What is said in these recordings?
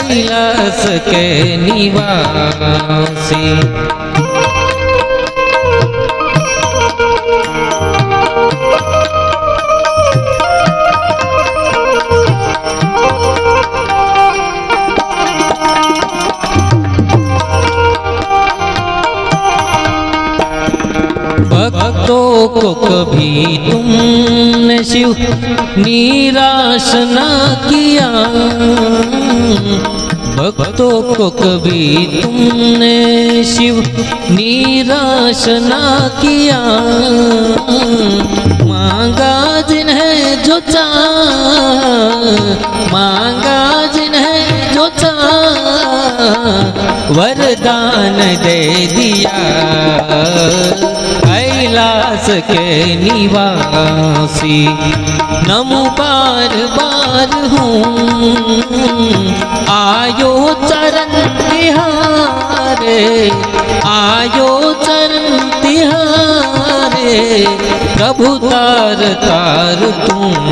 कैलास के निवासी। भक्तों को कभी तुमने शिव निराश ना किया। भक्तों को कभी तुमने शिव निराश ना किया। मांगा जिन्हें जो चाह, मांगा जिन्हें जो चाह, वरदान दे दिया। कैलाश के निवासी, नमो बार बार हूँ। आयो चरण प्रभु तार तार तुम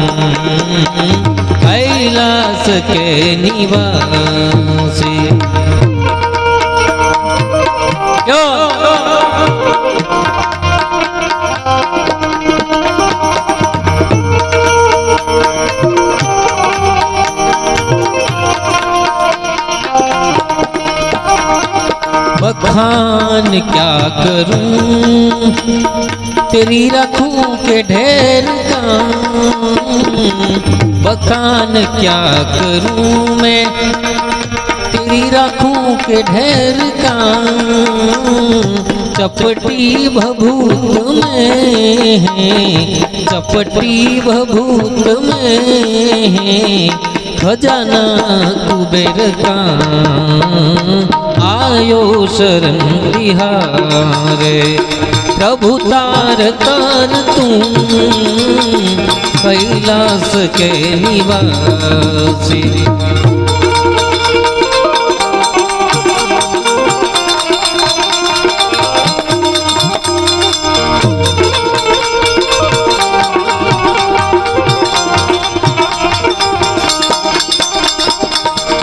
कैलाश के निवासी। बखान क्या करूँ? तेरी रखूँ के ढेर का बखान क्या करूँ मैं? तेरी रखूँ के ढेर का चपटी भभूत में है चपटी भभूत में है खजाना कुबेर का। आयो शरण बिहारे। प्रभु तार तार तू कैलाश के निवासी।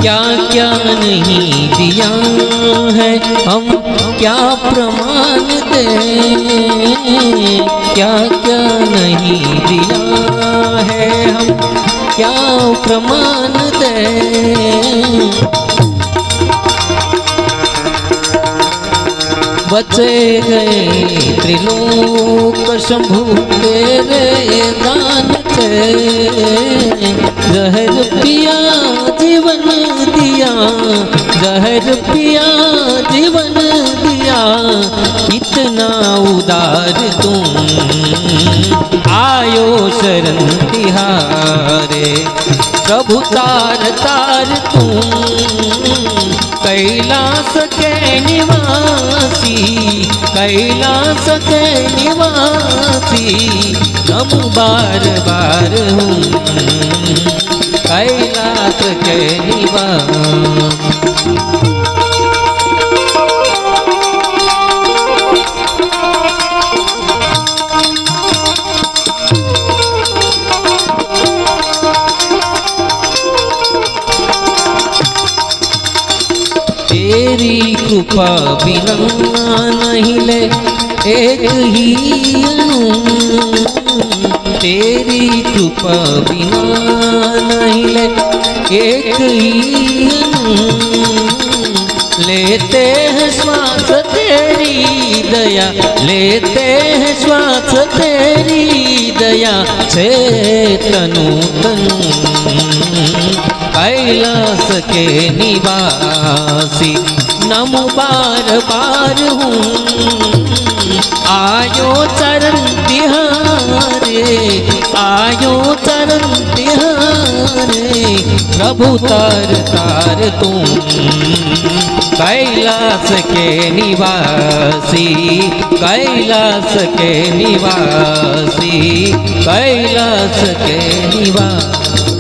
क्या क्या नहीं दिया है? हम क्या प्रमाण दे? क्या क्या नहीं दिया है? हम क्या प्रमाण दे? बचे गए त्रिलोक शंभु, तेरे दान थे। जहर पिया जीवन दिया, जहर पिया, जीवन दिया, इतना उदार तुम। आयो शरण तिहारे, प्रभु तार तार तुम। कैलाश के निवासी, कैलाश के निवासी, हम बार बार हूँ। के तेरी कृपा बिना नहीं ले एक ही तेरी कृपा बिना नहीं ले, एक ही अणु लेते हैं श्वास तेरी दया, लेते हैं श्वास तेरी दया से तनु तनु कैलाश के निवासी, नमो बार बार हूँ। आयो प्रभु तार तार तुम कैलाश के निवासी कैलाश के निवासी कैलाश के निवासी।